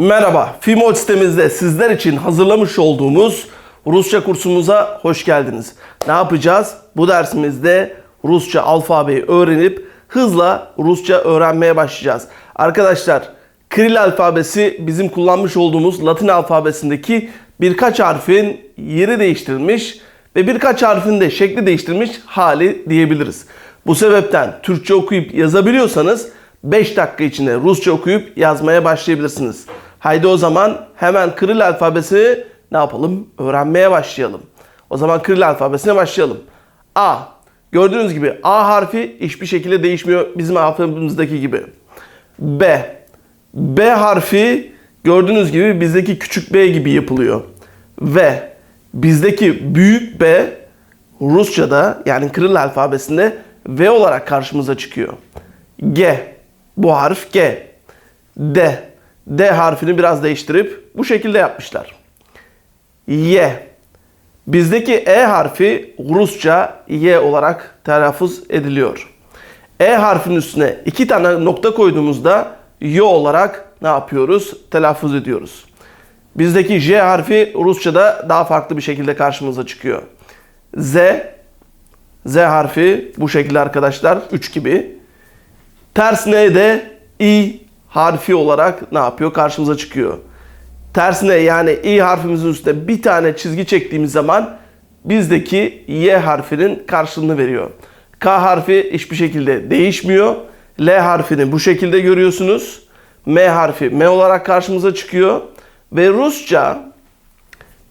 Merhaba, Fimol sitemizde sizler için hazırlamış olduğumuz Rusça kursumuza hoş geldiniz. Ne yapacağız? Bu dersimizde Rusça alfabeyi öğrenip hızla Rusça öğrenmeye başlayacağız. Arkadaşlar, Kiril alfabesi bizim kullanmış olduğumuz Latin alfabesindeki birkaç harfin yeri değiştirilmiş ve birkaç harfin de şekli değiştirilmiş hali diyebiliriz. Bu sebepten Türkçe okuyup yazabiliyorsanız 5 dakika içinde Rusça okuyup yazmaya başlayabilirsiniz. Haydi o zaman hemen Kiril alfabesini ne yapalım? Öğrenmeye başlayalım. O zaman Kiril alfabesine başlayalım. A. Gördüğünüz gibi A harfi hiçbir şekilde değişmiyor bizim alfabemizdeki gibi. B. B harfi gördüğünüz gibi bizdeki küçük B gibi yapılıyor. Ve bizdeki büyük B Rusça'da yani Kiril alfabesinde V olarak karşımıza çıkıyor. G. Bu harf G. D. D harfini biraz değiştirip bu şekilde yapmışlar. Y. Bizdeki E harfi Rusça Y olarak telaffuz ediliyor. E harfinin üstüne iki tane nokta koyduğumuzda Y olarak ne yapıyoruz? Telaffuz ediyoruz. Bizdeki J harfi Rusça'da daha farklı bir şekilde karşımıza çıkıyor. Z Z harfi bu şekilde arkadaşlar 3 gibi. Tersine de i harfi olarak ne yapıyor? Karşımıza çıkıyor. Tersine yani i harfimizin üstüne bir tane çizgi çektiğimiz zaman bizdeki y harfinin karşılığını veriyor. K harfi hiçbir şekilde değişmiyor. L harfini bu şekilde görüyorsunuz. M harfi M olarak karşımıza çıkıyor. Ve Rusça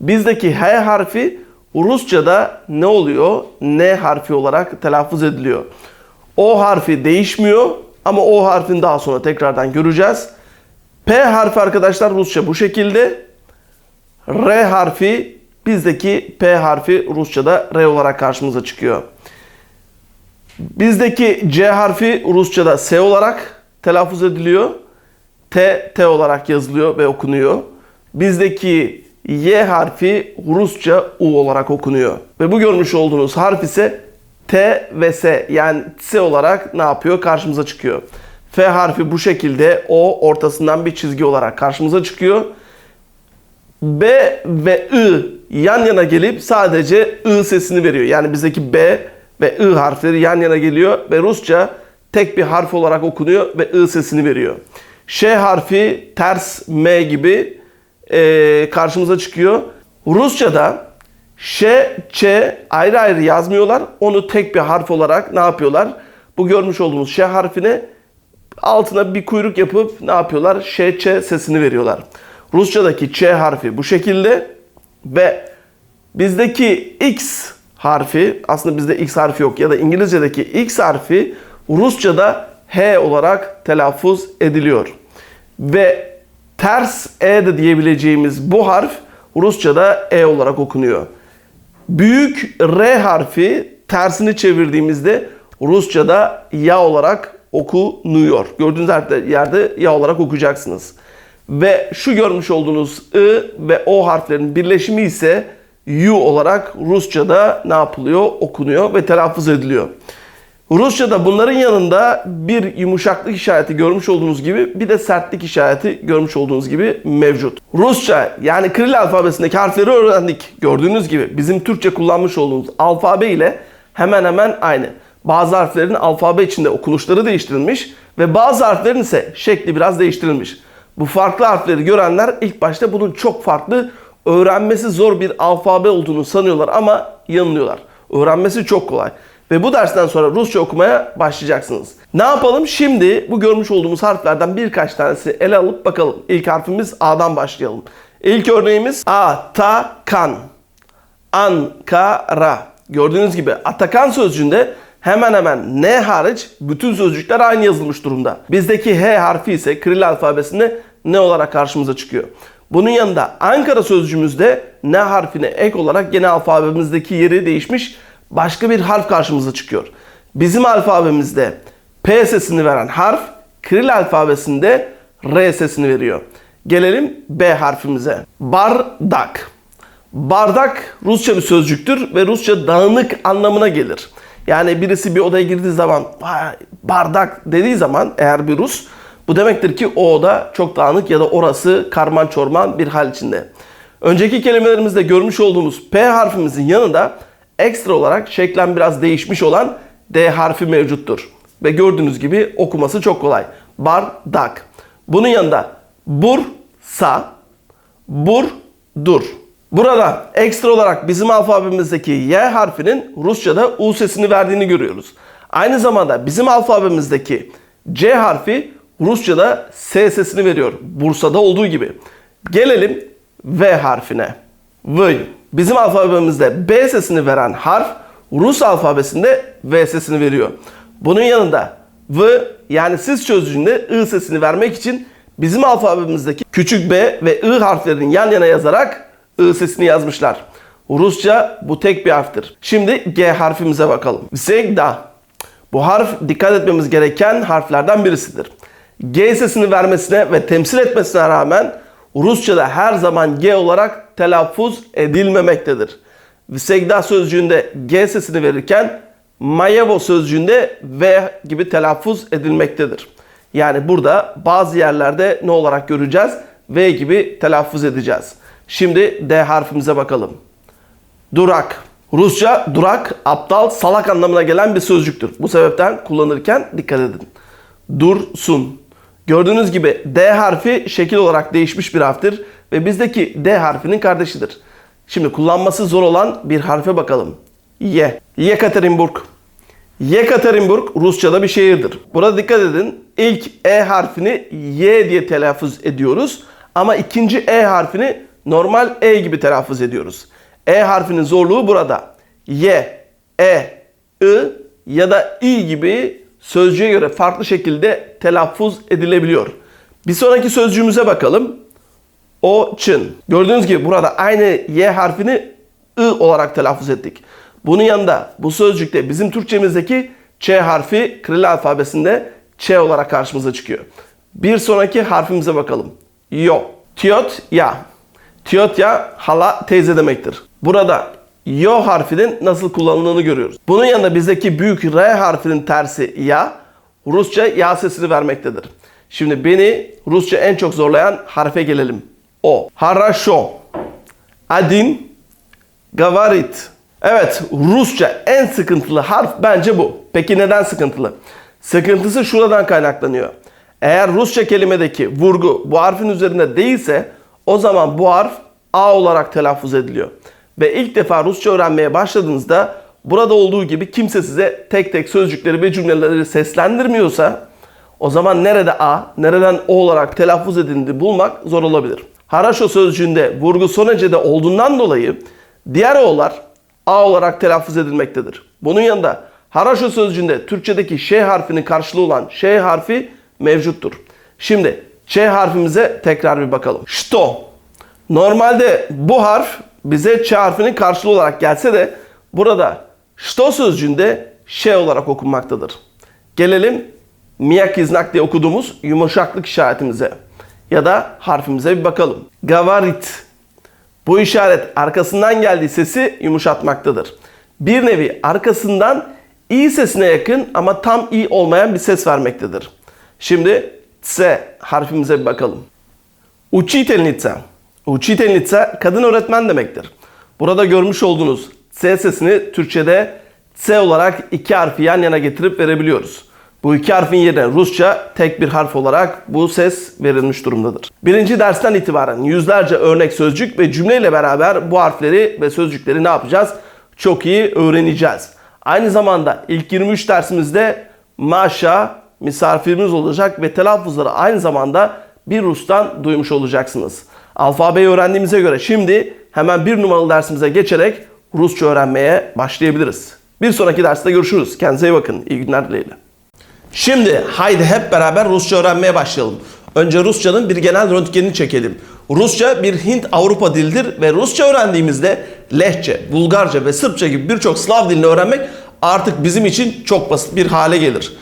bizdeki H harfi Rusça'da ne oluyor? N harfi olarak telaffuz ediliyor. O harfi değişmiyor ama o harfini daha sonra tekrardan göreceğiz. P harfi arkadaşlar Rusça bu şekilde. R harfi bizdeki P harfi Rusça'da R olarak karşımıza çıkıyor. Bizdeki C harfi Rusça'da S olarak telaffuz ediliyor. T, T olarak yazılıyor ve okunuyor. Bizdeki Y harfi Rusça U olarak okunuyor. Ve bu görmüş olduğunuz harf ise T ve S yani S olarak ne yapıyor? Karşımıza çıkıyor. F harfi bu şekilde O ortasından bir çizgi olarak karşımıza çıkıyor. B ve I yan yana gelip sadece I sesini veriyor. Yani bizdeki B ve I harfleri yan yana geliyor ve Rusça tek bir harf olarak okunuyor ve I sesini veriyor. Ş harfi ters M gibi e, karşımıza çıkıyor. Rusça'da Ş, Ç ayrı ayrı yazmıyorlar. Onu tek bir harf olarak ne yapıyorlar? Bu görmüş olduğumuz Ş harfine altına bir kuyruk yapıp ne yapıyorlar? Ş, Ç sesini veriyorlar. Rusçadaki Ç harfi bu şekilde ve bizdeki X harfi aslında bizde X harfi yok ya da İngilizce'deki X harfi Rusça'da H olarak telaffuz ediliyor. Ve ters E de diyebileceğimiz bu harf Rusça'da E olarak okunuyor. Büyük R harfi tersini çevirdiğimizde Rusça'da ya olarak okunuyor. Gördüğünüz yerde ya olarak okuyacaksınız. Ve şu görmüş olduğunuz I ve O harflerin birleşimi ise U olarak Rusça'da ne yapılıyor? Okunuyor ve telaffuz ediliyor. Rusça'da bunların yanında bir yumuşaklık işareti görmüş olduğunuz gibi bir de sertlik işareti görmüş olduğunuz gibi mevcut. Rusça yani Kiril alfabesindeki harfleri öğrendik. Gördüğünüz gibi bizim Türkçe kullanmış olduğumuz alfabe ile hemen hemen aynı. Bazı harflerin alfabe içinde okunuşları değiştirilmiş ve bazı harflerin ise şekli biraz değiştirilmiş. Bu farklı harfleri görenler ilk başta bunun çok farklı, öğrenmesi zor bir alfabe olduğunu sanıyorlar ama yanılıyorlar. Öğrenmesi çok kolay. Ve bu dersten sonra Rusça okumaya başlayacaksınız. Ne yapalım? Şimdi bu görmüş olduğumuz harflerden birkaç tanesi ele alıp bakalım. İlk harfimiz A'dan başlayalım. İlk örneğimiz Atakan. Ankara. Gördüğünüz gibi Atakan sözcüğünde hemen hemen N hariç bütün sözcükler aynı yazılmış durumda. Bizdeki H harfi ise Kiril alfabesinde N olarak karşımıza çıkıyor. Bunun yanında Ankara sözcüğümüzde N harfine ek olarak gene alfabemizdeki yeri değişmiş başka bir harf karşımıza çıkıyor. Bizim alfabemizde P sesini veren harf Kiril alfabesinde R sesini veriyor. Gelelim B harfimize. Bardak. Bardak Rusça bir sözcüktür ve Rusça dağınık anlamına gelir. Yani birisi bir odaya girdiği zaman bardak dediği zaman eğer bir Rus Bu demektir ki o oda çok dağınık ya da orası karman çorman bir hal içinde. Önceki kelimelerimizde görmüş olduğumuz P harfimizin yanında ekstra olarak şeklen biraz değişmiş olan D harfi mevcuttur. Ve gördüğünüz gibi okuması çok kolay. Bardak. Bunun yanında bursa, bur, dur. Burada ekstra olarak bizim alfabemizdeki Y harfinin Rusça'da U sesini verdiğini görüyoruz. Aynı zamanda bizim alfabemizdeki C harfi Rusça'da S sesini veriyor. Bursa'da olduğu gibi. Gelelim V harfine. V. Bizim alfabemizde B sesini veren harf Rus alfabesinde V sesini veriyor. Bunun yanında V yani siz sözcüğünde I sesini vermek için bizim alfabemizdeki küçük b ve I harflerinin yan yana yazarak I sesini yazmışlar. Rusça bu tek bir harftir. Şimdi G harfimize bakalım. Zegda. Bu harf dikkat etmemiz gereken harflerden birisidir. G sesini vermesine ve temsil etmesine rağmen Rusça'da her zaman G olarak telaffuz edilmemektedir. Visegda sözcüğünde G sesini verirken Mayevo sözcüğünde V gibi telaffuz edilmektedir. Yani burada bazı yerlerde ne olarak göreceğiz? V gibi telaffuz edeceğiz. Şimdi D harfimize bakalım. Durak. Rusça durak, aptal, salak anlamına gelen bir sözcüktür. Bu sebepten kullanırken dikkat edin. Dursun. Gördüğünüz gibi D harfi şekil olarak değişmiş bir harftir ve bizdeki D harfinin kardeşidir. Şimdi kullanması zor olan bir harfe bakalım. Y. Yekaterinburg. Yekaterinburg Rusça'da bir şehirdir. Burada dikkat edin. İlk E harfini Y diye telaffuz ediyoruz. Ama ikinci E harfini normal E gibi telaffuz ediyoruz. E harfinin zorluğu burada. Y, E, I ya da İ gibi sözcüğe göre farklı şekilde telaffuz edilebiliyor. Bir sonraki sözcüğümüze bakalım. O çın. Gördüğünüz gibi burada aynı Y harfini I olarak telaffuz ettik. Bunun yanında bu sözcükte bizim Türkçemizdeki Ç harfi Kiril alfabesinde Ç olarak karşımıza çıkıyor. Bir sonraki harfimize bakalım. Yo. Tiyot ya. Tiyot ya hala teyze demektir. Burada yo harfinin nasıl kullanıldığını görüyoruz. Bunun yanında bizdeki büyük R harfinin tersi ya Rusça ya sesini vermektedir. Şimdi beni Rusça en çok zorlayan harfe gelelim. O. Harasho. Adin. Gavarit. Evet Rusça en sıkıntılı harf bence bu. Peki neden sıkıntılı? Sıkıntısı şuradan kaynaklanıyor. Eğer Rusça kelimedeki vurgu bu harfin üzerinde değilse o zaman bu harf A olarak telaffuz ediliyor. Ve ilk defa Rusça öğrenmeye başladığınızda burada olduğu gibi kimse size tek tek sözcükleri ve cümleleri seslendirmiyorsa o zaman nerede A, nereden O olarak telaffuz edildiğini bulmak zor olabilir. Haraşo sözcüğünde vurgu son hecede olduğundan dolayı diğer O'lar A olarak telaffuz edilmektedir. Bunun yanında haraşo sözcüğünde Türkçedeki Ş harfinin karşılığı olan Ş harfi mevcuttur. Şimdi Ç harfimize tekrar bir bakalım. Şto. Normalde bu harf bize Ç harfinin karşılığı olarak gelse de burada şto sözcüğünde Ş olarak okunmaktadır. Gelelim miyak iznak diye okuduğumuz yumuşaklık işaretimize ya da harfimize bir bakalım. Gavarit. Bu işaret arkasından geldiği sesi yumuşatmaktadır. Bir nevi arkasından i sesine yakın ama tam i olmayan bir ses vermektedir. Şimdi S harfimize bir bakalım. Учительница. Учительница kadın öğretmen demektir. Burada görmüş olduğunuz S sesini Türkçe'de S olarak iki harfi yan yana getirip verebiliyoruz. Bu iki harfin yerine Rusça tek bir harf olarak bu ses verilmiş durumdadır. Birinci dersten itibaren yüzlerce örnek sözcük ve cümleyle beraber bu harfleri ve sözcükleri ne yapacağız? Çok iyi öğreneceğiz. Aynı zamanda ilk 23 dersimizde maşa misafirimiz olacak ve telaffuzları aynı zamanda bir Rus'tan duymuş olacaksınız. Alfabeyi öğrendiğimize göre şimdi hemen bir numaralı dersimize geçerek Rusça öğrenmeye başlayabiliriz. Bir sonraki derste görüşürüz. Kendinize iyi bakın. İyi günler dileğiyle. Şimdi haydi hep beraber Rusça öğrenmeye başlayalım. Önce Rusçanın bir genel röntgenini çekelim. Rusça bir Hint-Avrupa dilidir ve Rusça öğrendiğimizde Lehçe, Bulgarca ve Sırpça gibi birçok Slav dilini öğrenmek artık bizim için çok basit bir hale gelir.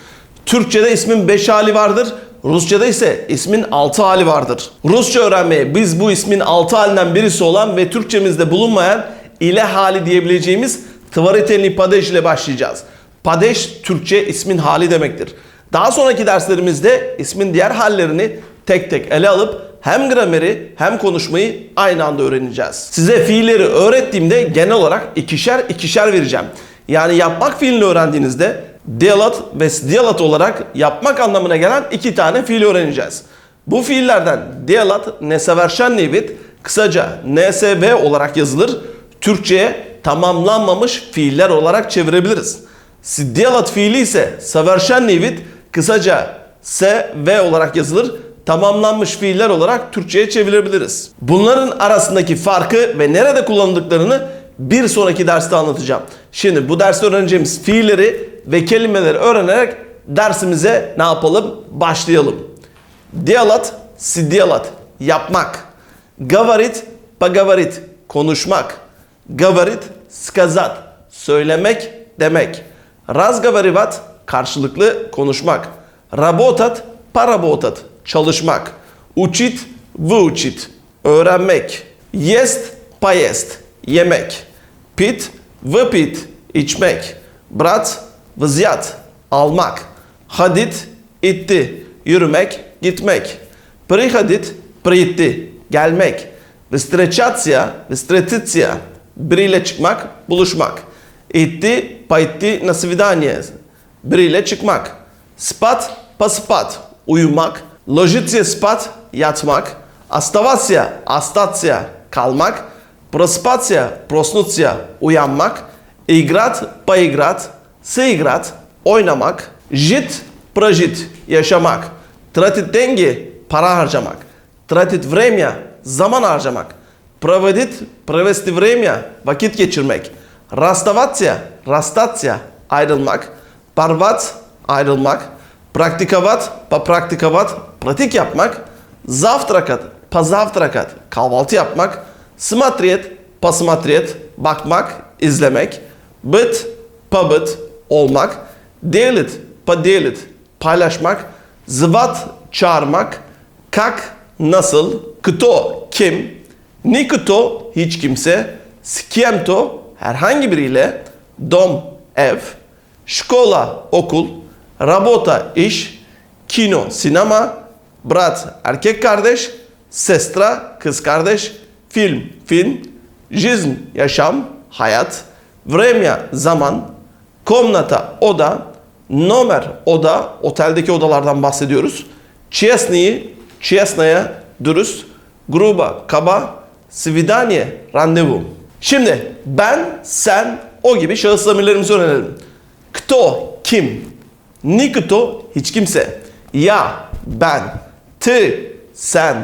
Türkçe'de ismin 5 hali vardır. Rusça'da ise ismin 6 hali vardır. Rusça öğrenmeye biz bu ismin 6 halinden birisi olan ve Türkçemizde bulunmayan ile hali diyebileceğimiz Tvaritelni Padej ile başlayacağız. Padeş Türkçe ismin hali demektir. Daha sonraki derslerimizde ismin diğer hallerini tek tek ele alıp hem grameri hem konuşmayı aynı anda öğreneceğiz. Size fiilleri öğrettiğimde genel olarak ikişer ikişer vereceğim. Yani yapmak fiilini öğrendiğinizde diyalot ve diyalot olarak yapmak anlamına gelen iki tane fiil öğreneceğiz. Bu fiillerden diyalot neseverşenlevit kısaca NSV olarak yazılır. Türkçe'ye tamamlanmamış fiiller olarak çevirebiliriz. Diyalot fiili ise saverşenlevit kısaca SV olarak yazılır. Tamamlanmış fiiller olarak Türkçe'ye çevirebiliriz. Bunların arasındaki farkı ve nerede kullanıldıklarını bir sonraki derste anlatacağım. Şimdi bu derste öğreneceğimiz fiilleri ve kelimeleri öğrenerek dersimize ne yapalım? Başlayalım. Diyalot, sidiyalot, yapmak. Gavarit, pagavarit, konuşmak. Gavarit, skazat, söylemek, demek. Razgavarivat, karşılıklı konuşmak. Rabotat, parabotat, çalışmak. Učit, vučit, öğrenmek. Jest, payest, yemek. Pit, vpit, içmek. Brat, vzyat, almak. Hadit, itti, yürümek, gitmek. Prihadit, priitti, gelmek. Vstreçatsia, vstretitsia, biriyle çıkmak, buluşmak. İtti, paitti, na свидание, biriyle çıkmak. Spat, paspat, uyumak. Ложиться spat, yatmak. Astavasya, astatsya, kalmak. Проспаться, проснуться, uyanmak. Играть, поиграть, сыграть, oynamak. Жить, прожить, yaşamak. Тратить деньги, para harcamak. Тратить время, zaman harcamak. Проводить, провести время, vakit geçirmek. Расставаться, rastasya ayrılmak, barbat ayrılmak, praktikavat, papraktikavat pratik yapmak, zavtrakat, pazavtrakat kahvaltı yapmak, smatriyet, pasmatriyet bakmak, izlemek, bıt, pabıt olmak, delit, padelit paylaşmak, zıvat çağırmak, kak nasıl, kto kim, nikto hiç kimse, skiemto herhangi biriyle, dom ev, şkola okul, rabota iş, kino sinema, brat erkek kardeş, sestra kız kardeş, film film, jizm yaşam, hayat, vremya zaman, komnata oda, nomer oda, oteldeki odalardan bahsediyoruz. Çiyesni'yi, Çiyesna'ya dürüst, gruba kaba, svidaniye randevu. Şimdi ben, sen, o gibi şahıs zamirlerimizi öğrenelim. Kto, kim. Nikto, hiç kimse. Ya, ben. Ty, sen.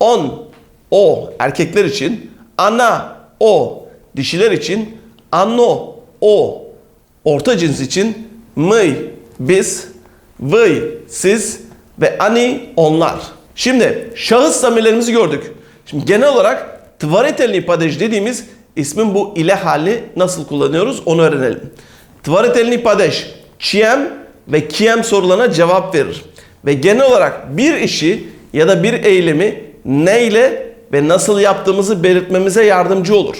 On, o, erkekler için. Ana, o, dişiler için. Anno, o, orta cins için. Mıy, biz. Vıy, siz. Ve ani, onlar. Şimdi şahıs zamirlerimizi gördük. Şimdi genel olarak tvaritelni padej dediğimiz ismin bu ile hali nasıl kullanıyoruz onu öğrenelim. Tvaritelni padej çiem ve kiem sorularına cevap verir. Ve genel olarak bir işi ya da bir eylemi neyle ve nasıl yaptığımızı belirtmemize yardımcı olur.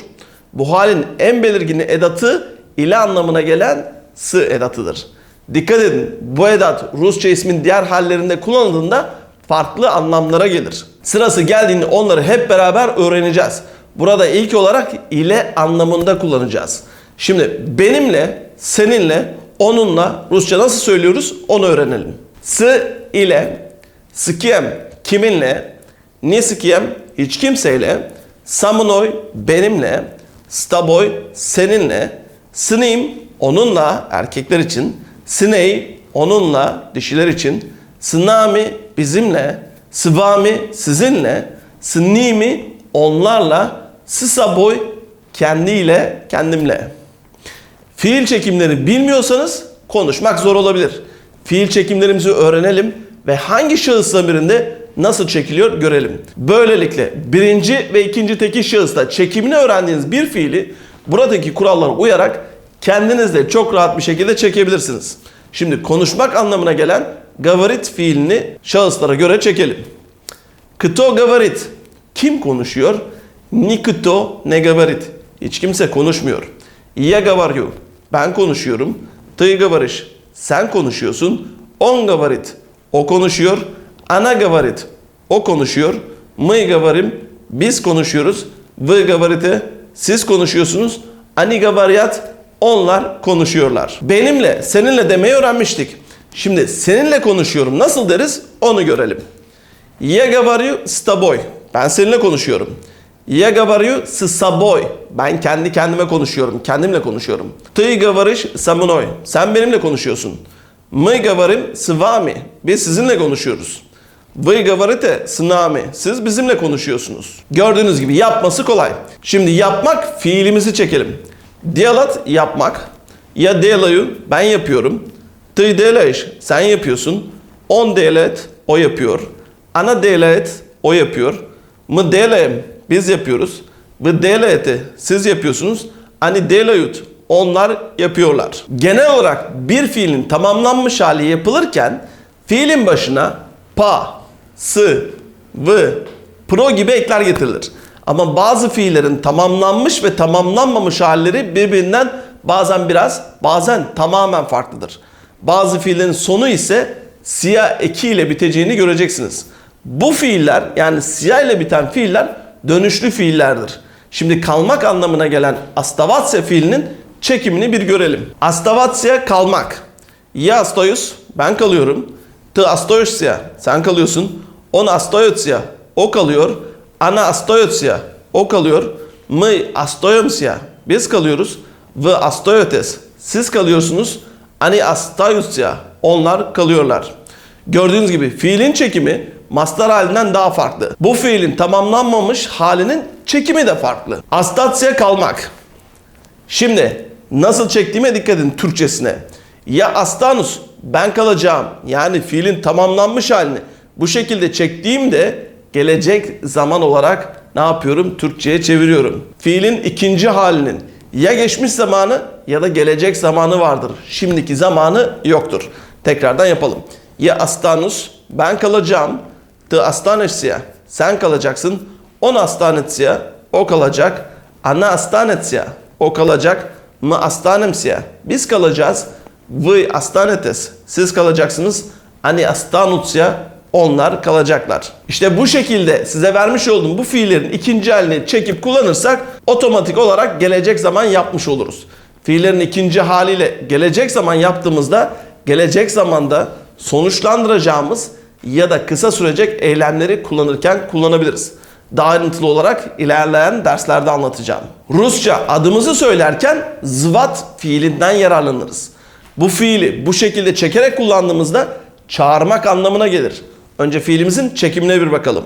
Bu halin en belirgin edatı ile anlamına gelen sı edatıdır. Dikkat edin bu edat Rusça ismin diğer hallerinde kullanıldığında farklı anlamlara gelir. Sırası geldiğinde onları hep beraber öğreneceğiz. Burada ilk olarak ile anlamında kullanacağız. Şimdi benimle, seninle, onunla Rusça nasıl söylüyoruz onu öğrenelim. S ile, sıkiyem kiminle, ne sıkiyem hiç kimseyle, samunoy benimle, staboy seninle, snim onunla erkekler için, sney onunla dişiler için, Sınami bizimle, sıvami sizinle, sınimi onlarla, sısaboy kendiyle, kendimle. Fiil çekimleri bilmiyorsanız konuşmak zor olabilir. Fiil çekimlerimizi öğrenelim ve hangi şahıs zamirinde nasıl çekiliyor görelim. Böylelikle birinci ve ikinci tekil şahısta çekimini öğrendiğiniz bir fiili buradaki kurallara uyarak kendiniz de çok rahat bir şekilde çekebilirsiniz. Şimdi konuşmak anlamına gelen gavarit fiilini şahıslara göre çekelim. Kto gavarit? Kim konuşuyor? Nikto ne gavarit? Hiç kimse konuşmuyor. Я говорю. Ben konuşuyorum. Ты говоришь. Sen konuşuyorsun. On gavarit. O konuşuyor. Ana gavarit. O konuşuyor. Мы говорим. Biz konuşuyoruz. Вы говорите. Siz konuşuyorsunuz. Ani говорят. Onlar konuşuyorlar. Benimle, seninle demeyi öğrenmiştik. Şimdi seninle konuşuyorum. Nasıl deriz? Onu görelim. Я говорю с тобой. Ben seninle konuşuyorum. Я говорю с собой. Ben kendi kendime konuşuyorum. Kendimle konuşuyorum. Ты говоришь со мной. Sen benimle konuşuyorsun. Мы говорим с вами. Biz sizinle konuşuyoruz. Вы говорите с нами. Siz bizimle konuşuyorsunuz. Gördüğünüz gibi yapması kolay. Şimdi yapmak fiilimizi çekelim. Делать yapmak. Ya делаю ben yapıyorum. Ты делаешь sen yapıyorsun. On делает o yapıyor. Ana делает o yapıyor. Мы делаем biz yapıyoruz. Bu delayeti siz yapıyorsunuz. Ani delayut onlar yapıyorlar. Genel olarak bir fiilin tamamlanmış hali yapılırken fiilin başına pa, sı, vı, pro gibi ekler getirilir. Ama bazı fiillerin tamamlanmış ve tamamlanmamış halleri birbirinden bazen biraz bazen tamamen farklıdır. Bazı fiillerin sonu ise siyah eki ile biteceğini göreceksiniz. Bu fiiller yani siyah ile biten fiiller dönüşlü fiillerdir. Şimdi kalmak anlamına gelen astavatse fiilinin çekimini bir görelim. Astavatse kalmak. Ya astoyus ben kalıyorum. Tı astoyusya sen kalıyorsun. On astoyusya o kalıyor. Ana astoyusya o kalıyor. Mı astoyumsya biz kalıyoruz. Ve astoyotes siz kalıyorsunuz. Ani astayusya onlar kalıyorlar. Gördüğünüz gibi fiilin çekimi mastar halinden daha farklı. Bu fiilin tamamlanmamış halinin çekimi de farklı. Astatsya kalmak. Şimdi nasıl çektiğime dikkat edin Türkçesine. Ya astanus ben kalacağım yani fiilin tamamlanmış halini bu şekilde çektiğimde gelecek zaman olarak ne yapıyorum? Türkçe'ye çeviriyorum. Fiilin ikinci halinin ya geçmiş zamanı ya da gelecek zamanı vardır. Şimdiki zamanı yoktur. Tekrardan yapalım. Ya astanus ben kalacağım. Ты останешься sen kalacaksın. On останется o kalacak. Она останется o kalacak. Мы останемся biz kalacağız. Вы останетесь siz kalacaksınız. Они останутся onlar kalacaklar. İşte bu şekilde size vermiş olduğum bu fiillerin ikinci halini çekip kullanırsak otomatik olarak gelecek zaman yapmış oluruz. Fiillerin ikinci haliyle gelecek zaman yaptığımızda gelecek zamanda sonuçlandıracağımız ya da kısa sürecek eylemleri kullanırken kullanabiliriz. Daha ayrıntılı olarak ilerleyen derslerde anlatacağım. Rusça adımızı söylerken zvat fiilinden yararlanırız. Bu fiili bu şekilde çekerek kullandığımızda çağırmak anlamına gelir. Önce fiilimizin çekimine bir bakalım.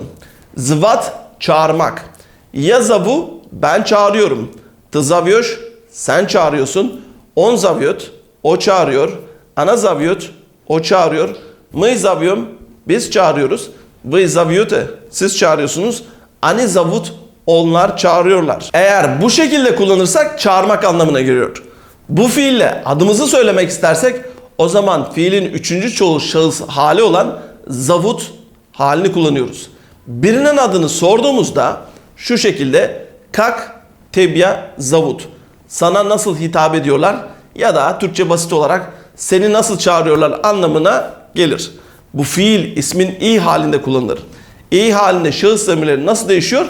Zvat çağırmak. Ya zavu ben çağırıyorum. Ty zaviyoş sen çağırıyorsun. On zaviyot o çağırıyor. Ana zaviyot o çağırıyor. My zaviyom biz çağırıyoruz. Vy zaviyote siz çağırıyorsunuz. Ani zavut onlar çağırıyorlar. Eğer bu şekilde kullanırsak çağırmak anlamına geliyor. Bu fiille adımızı söylemek istersek o zaman fiilin üçüncü çoğul şahıs hali olan zavut halini kullanıyoruz. Birinin adını sorduğumuzda şu şekilde kak, tebya, zavut. Sana nasıl hitap ediyorlar ya da Türkçe basit olarak seni nasıl çağırıyorlar anlamına gelir. Bu fiil ismin i halinde kullanılır. İ halinde şahıs zamirleri nasıl değişiyor?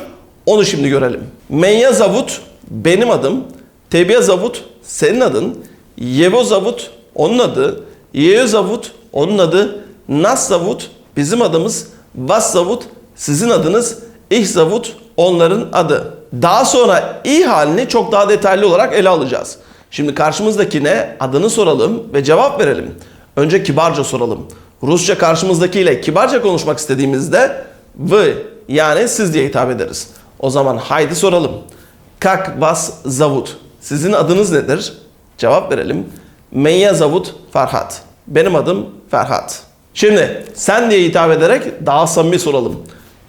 Onu şimdi görelim. Menya zavut benim adım. Tebya zavut senin adın. Yevo zavut onun adı. Yeo zavut onun adı. Nas zavut bizim adımız. Vas zavut sizin adınız. İh zavut onların adı. Daha sonra i halini çok daha detaylı olarak ele alacağız. Şimdi karşımızdakine adını soralım ve cevap verelim. Önce kibarca soralım. Rusça karşımızdakiyle kibarca konuşmak istediğimizde vı yani siz diye hitap ederiz. O zaman haydi soralım. Kak vas zavut. Sizin adınız nedir? Cevap verelim. Meyye zavut Ferhat. Benim adım Ferhat. Şimdi sen diye hitap ederek daha samimi soralım.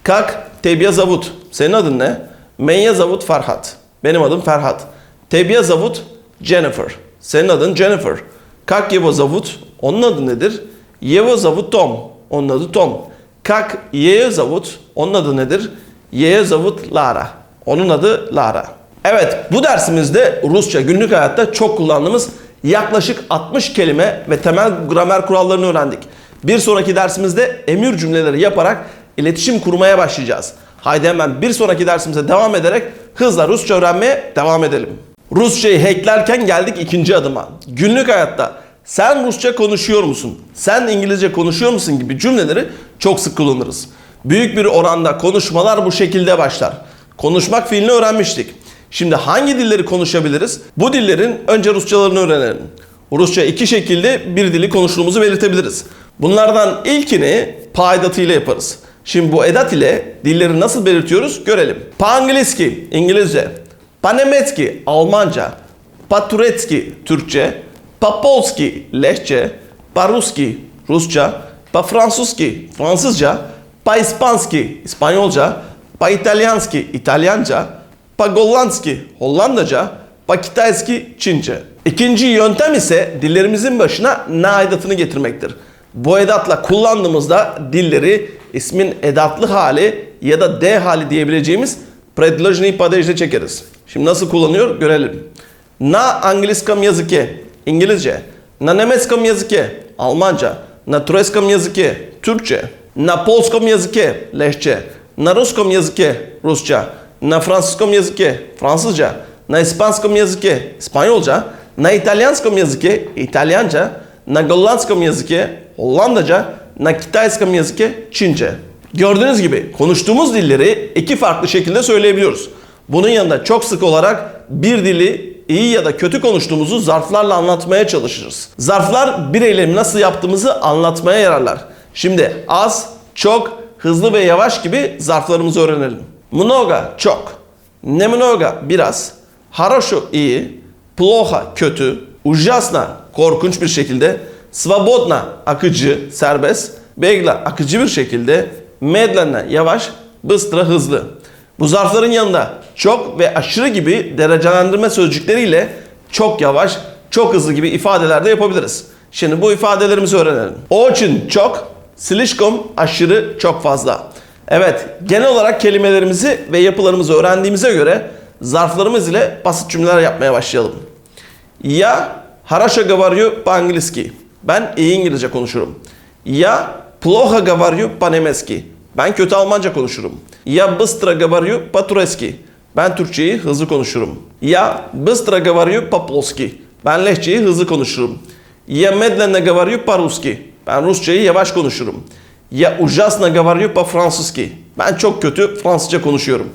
Kak tebya zavut. Senin adın ne? Meyye zavut Ferhat. Benim adım Ferhat. Tebya zavut Jennifer. Senin adın Jennifer. Kak yevo zavut. Onun adı nedir? Yevo zavut Tom. Onun adı Tom. Kak yeye zavut. Onun adı nedir? Yeye zavut Lara. Onun adı Lara. Evet bu dersimizde Rusça günlük hayatta çok kullandığımız yaklaşık 60 kelime ve temel gramer kurallarını öğrendik. Bir sonraki dersimizde emir cümleleri yaparak iletişim kurmaya başlayacağız. Haydi hemen bir sonraki dersimize devam ederek hızla Rusça öğrenmeye devam edelim. Rusçayı hacklerken geldik ikinci adıma. Günlük hayatta sen Rusça konuşuyor musun? Sen İngilizce konuşuyor musun gibi cümleleri çok sık kullanırız. Büyük bir oranda konuşmalar bu şekilde başlar. Konuşmak fiilini öğrenmiştik. Şimdi hangi dilleri konuşabiliriz? Bu dillerin önce Rusçalarını öğrenelim. Rusça iki şekilde bir dili konuştuğumuzu belirtebiliriz. Bunlardan ilkini paydatı ile yaparız. Şimdi bu edat ile dilleri nasıl belirtiyoruz görelim. Pangiliski İngilizce, Panemetski Almanca, Paturetski Türkçe, Papolski Lehçe, Paruski Rusça, Pafransuski Fransızca, Pa-İspanski İspanyolca, Pa-İtalyanski İtalyanca, Pa-Gollandski Hollandaca, Pa-Kitayski Çince. İkinci yöntem ise dillerimizin başına na aidatını getirmektir. Bu edatla kullandığımızda dilleri ismin edatlı hali ya da D hali diyebileceğimiz предложный падежle çekeriz. Şimdi nasıl kullanıyor görelim. Na английском языке İngilizce. Na nemeckom jazykie. Almanca. Na tureckom jazykie. Türkçe. Na polskom jazykie. Lehçe. Na ruskom jazykie. Rusça. Na fransızkom jazykie. Fransızca. Na ispanskom jazykie. İspanyolca. Na İtalyanskom jazykie. İtalyanca. Na Gollandskom jazykie. Hollandaca. Na Kitayskom jazykie. Çince. Gördüğünüz gibi konuştuğumuz dilleri iki farklı şekilde söyleyebiliyoruz. Bunun yanında çok sık olarak bir dili iyi ya da kötü konuştuğumuzu zarflarla anlatmaya çalışırız. Zarflar bir eylemi nasıl yaptığımızı anlatmaya yararlar. Şimdi az, çok, hızlı ve yavaş gibi zarflarımızı öğrenelim. Mnoga çok, nemnoga biraz, haroşo iyi, ploha kötü, ujasna korkunç bir şekilde, svobodna akıcı, serbest, begla akıcı bir şekilde, medlenna yavaş, bıstra hızlı. Bu zarfların yanında çok ve aşırı gibi derecelendirme sözcükleriyle çok yavaş, çok hızlı gibi ifadeler de yapabiliriz. Şimdi bu ifadelerimizi öğrenelim. Очень çok, slishkom aşırı çok fazla. Evet, genel olarak kelimelerimizi ve yapılarımızı öğrendiğimize göre zarflarımız ile basit cümleler yapmaya başlayalım. Я хорошо говорю по-английски. Ben iyi İngilizce konuşurum. Я плохо говорю по-немецки. Ben kötü Almanca konuşurum. Я быстро говорю по-турецки. Ben Türkçeyi hızlı konuşurum. Я быстро говорю по-polski. Ben Lehçeyi hızlı konuşurum. Я медленно говорю по-русски. Ben Rusçayı yavaş konuşurum. Я ужасно говорю по-французски. Ben çok kötü Fransızca konuşuyorum.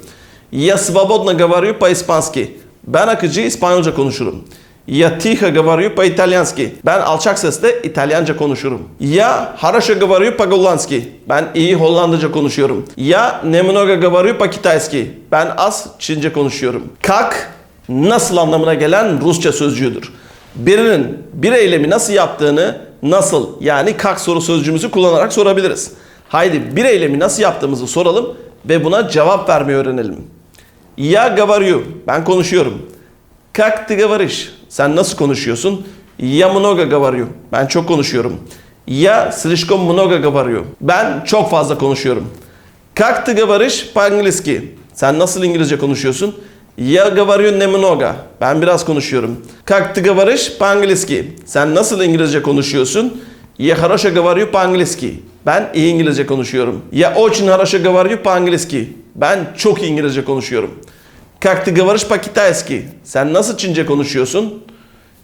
Я свободно говорю по-испански. Ben akıcı İspanyolca konuşurum. Я тихо говорю по-итальянски. Ben alçak sesle İtalyanca konuşurum. Я хорошо говорю по-голландски. Ben iyi Hollandaca konuşuyorum. Я немного говорю по-китайски. Ben az Çince konuşuyorum. Как nasıl anlamına gelen Rusça sözcüğüdür. Birinin bir eylemi nasıl yaptığını nasıl yani kak soru sözcüğümüzü kullanarak sorabiliriz. Haydi bir eylemi nasıl yaptığımızı soralım ve buna cevap vermeyi öğrenelim. Я говорю. Ben konuşuyorum. Как ты говоришь? Sen nasıl konuşuyorsun? Я много говорю. Ben çok konuşuyorum. Я слишком много говорю. Ben çok fazla konuşuyorum. Как ты говоришь по-английски? Sen nasıl İngilizce konuşuyorsun? Я говорю немного. Ben biraz konuşuyorum. Как ты говоришь по-английски? Sen nasıl İngilizce konuşuyorsun? Я хорошо говорю по-английски. Ben iyi İngilizce konuşuyorum. Я очень хорошо говорю по-английски. Ben çok iyi İngilizce konuşuyorum. Как ты говоришь по-китайски? Sen nasıl Çince konuşuyorsun?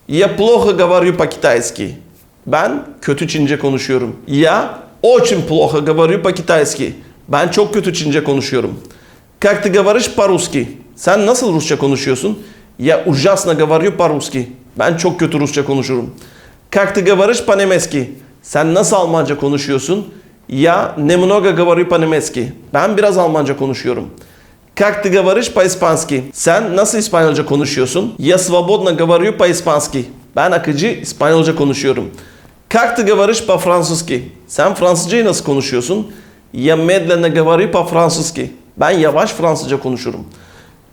Я плохо говорю по-китайски. Ben kötü Çince konuşuyorum. Я очень плохо говорю по-китайски. Ben çok kötü Çince konuşuyorum. Как ты говоришь по-русски? Sen nasıl Rusça konuşuyorsun? Я ужасно говорю по-русски. Ben çok kötü Rusça konuşurum. Как ты говоришь по-немецки? Sen nasıl Almanca konuşuyorsun? Я немного говорю по-немецки. Ben biraz Almanca konuşuyorum. Как ты говоришь по-испански? Sen nasıl İspanyolca konuşuyorsun? Я свободно говорю по-испански. Ben akıcı İspanyolca konuşuyorum. Как ты говоришь по-французски? Sen Fransızcayı nasıl konuşuyorsun? Я медленно говорю по-французски. Ben yavaş Fransızca konuşurum.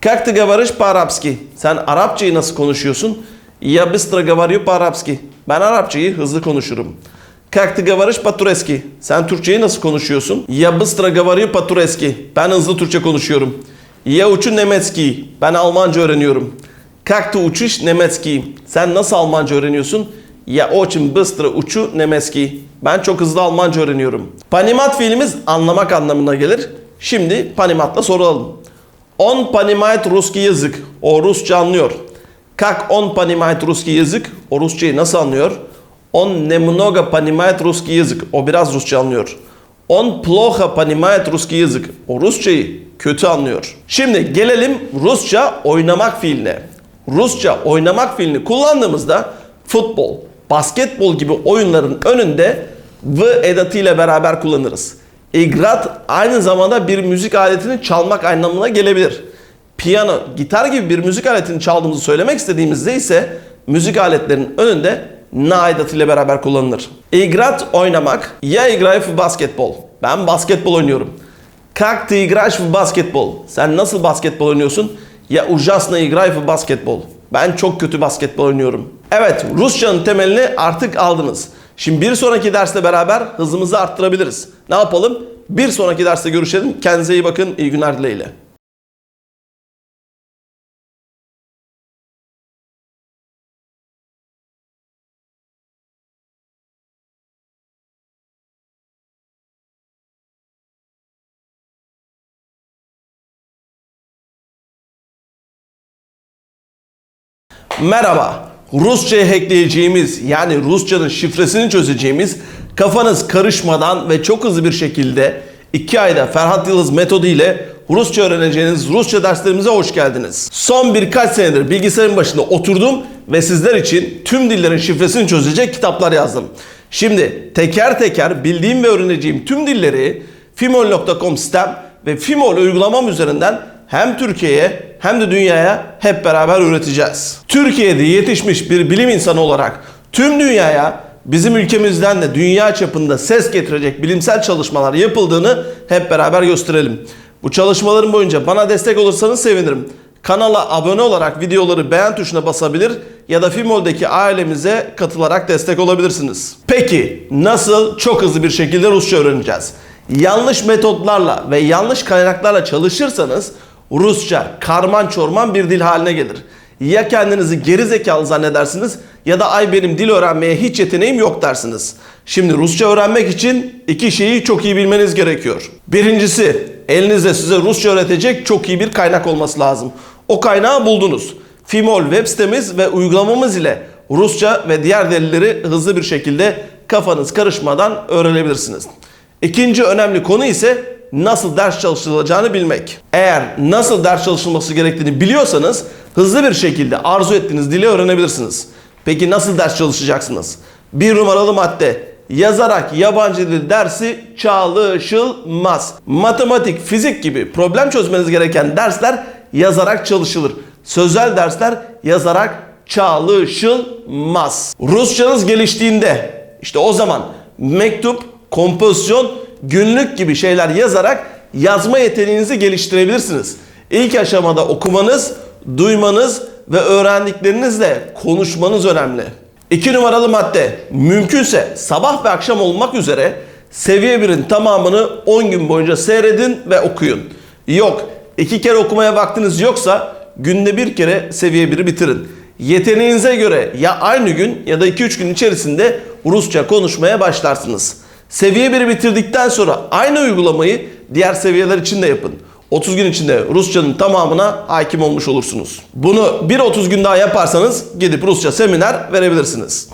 Как ты говоришь по-арабски? Sen Arapçayı nasıl konuşuyorsun? Я быстро говорю по-арабски. Ben Arapçayı hızlı konuşurum. Как ты говоришь по-турецки? Sen Türkçeyi nasıl konuşuyorsun? Я быстро говорю по-турецки. Ben hızlı Türkçe konuşuyorum. Я учу немецкий. Ben Almanca öğreniyorum. Как ты учишь немецкий? Sen nasıl Almanca öğreniyorsun? Ya очень быстро учу немецкий. Ben çok hızlı Almanca öğreniyorum. Panimat fiilimiz anlamak anlamına gelir. Şimdi panimatla soralım. On понимает русский языk. O Rusça anlıyor. Как он понимает русский язык? O Rusçayı nasıl anlıyor? Он немного понимает русский язык. O biraz Rusça anlıyor. Он плохо понимает русский язык. O Rusçayı kötü anlıyor. Şimdi gelelim Rusça oynamak fiiline. Rusça oynamak fiilini kullandığımızda futbol, basketbol gibi oyunların önünde v edatıyla beraber kullanırız. İgrat aynı zamanda bir müzik aletini çalmak anlamına gelebilir. Piyano, gitar gibi bir müzik aletini çaldığımızı söylemek istediğimizde ise müzik aletlerinin önünde na edatıyla beraber kullanılır. İgrat oynamak. Ya играю в basketbol. Ben basketbol oynuyorum. Как ты играешь в basketbol? Sen nasıl basketbol oynuyorsun? Ya ужасно играю в basketbol. Ben çok kötü basketbol oynuyorum. Evet, Rusçanın temelini artık aldınız. Şimdi bir sonraki dersle beraber hızımızı arttırabiliriz. Ne yapalım? Bir sonraki derste görüşelim. Kendinize iyi bakın. İyi günler dileğiyle. Merhaba. Rusça'ya hackleyeceğimiz yani Rusçanın şifresini çözeceğimiz kafanız karışmadan ve çok hızlı bir şekilde 2 ayda Ferhat Yıldız metodu ile Rusça öğreneceğiniz Rusça derslerimize hoş geldiniz. Son birkaç senedir bilgisayarın başında oturdum ve sizler için tüm dillerin şifresini çözecek kitaplar yazdım. Şimdi teker teker bildiğim ve öğreneceğim tüm dilleri fimol.com sitem ve Fimol uygulamam üzerinden hem Türkiye'ye hem de dünyaya hep beraber üreteceğiz. Türkiye'de yetişmiş bir bilim insanı olarak tüm dünyaya bizim ülkemizden de dünya çapında ses getirecek bilimsel çalışmalar yapıldığını hep beraber gösterelim. Bu çalışmaların boyunca bana destek olursanız sevinirim. Kanala abone olarak videoları beğen tuşuna basabilir ya da Fimol'deki ailemize katılarak destek olabilirsiniz. Peki nasıl çok hızlı bir şekilde Rusça öğreneceğiz? Yanlış metotlarla ve yanlış kaynaklarla çalışırsanız Rusça karman çorman bir dil haline gelir. Ya kendinizi geri zekalı zannedersiniz ya da ay benim dil öğrenmeye hiç yeteneğim yok dersiniz. Şimdi Rusça öğrenmek için iki şeyi çok iyi bilmeniz gerekiyor. Birincisi elinizde size Rusça öğretecek çok iyi bir kaynak olması lazım. O kaynağı buldunuz. Fimol web sitemiz ve uygulamamız ile Rusça ve diğer dilleri hızlı bir şekilde kafanız karışmadan öğrenebilirsiniz. İkinci önemli konu ise nasıl ders çalışılacağını bilmek. Eğer nasıl ders çalışılması gerektiğini biliyorsanız hızlı bir şekilde arzu ettiğiniz dili öğrenebilirsiniz. Peki nasıl ders çalışacaksınız? Bir numaralı madde yazarak yabancı dil dersi çalışılmaz. Matematik, fizik gibi problem çözmeniz gereken dersler yazarak çalışılır. Sözel dersler yazarak çalışılmaz. Rusçanız geliştiğinde işte o zaman mektup, kompozisyon, günlük gibi şeyler yazarak yazma yeteneğinizi geliştirebilirsiniz. İlk aşamada okumanız, duymanız ve öğrendiklerinizle konuşmanız önemli. İki numaralı madde. Mümkünse sabah ve akşam olmak üzere seviye 1'in tamamını 10 gün boyunca seyredin ve okuyun. Yok, iki kere okumaya vaktiniz yoksa günde bir kere seviye 1'i bitirin. Yeteneğinize göre ya aynı gün ya da 2-3 gün içerisinde Rusça konuşmaya başlarsınız. Seviye 1'i bitirdikten sonra aynı uygulamayı diğer seviyeler için de yapın. 30 gün içinde Rusçanın tamamına hakim olmuş olursunuz. Bunu bir 30 gün daha yaparsanız gidip Rusça seminer verebilirsiniz.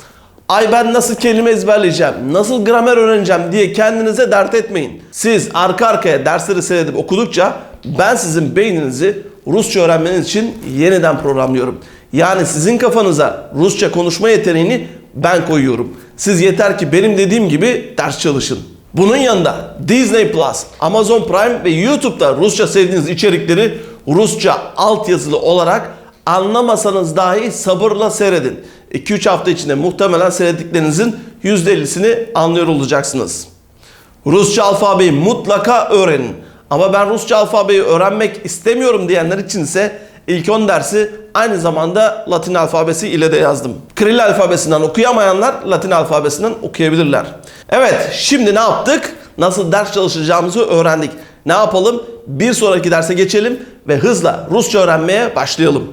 Ay ben nasıl kelime ezberleyeceğim, nasıl gramer öğreneceğim diye kendinize dert etmeyin. Siz arka arkaya dersleri seyredip okudukça ben sizin beyninizi Rusça öğrenmeniz için yeniden programlıyorum. Yani sizin kafanıza Rusça konuşma yeteneğini ben koyuyorum. Siz yeter ki benim dediğim gibi ders çalışın. Bunun yanında Disney Plus, Amazon Prime ve YouTube'da Rusça sevdiğiniz içerikleri Rusça altyazılı olarak anlamasanız dahi sabırla seyredin. 2-3 hafta içinde muhtemelen seyrettiklerinizin %50'sini anlıyor olacaksınız. Rusça alfabeyi mutlaka öğrenin. Ama ben Rusça alfabeyi öğrenmek istemiyorum diyenler için ise ilk 10 dersi aynı zamanda Latin alfabesi ile de yazdım. Kiril alfabesinden okuyamayanlar Latin alfabesinden okuyabilirler. Evet şimdi ne yaptık? Nasıl ders çalışacağımızı öğrendik. Ne yapalım? Bir sonraki derse geçelim ve hızla Rusça öğrenmeye başlayalım.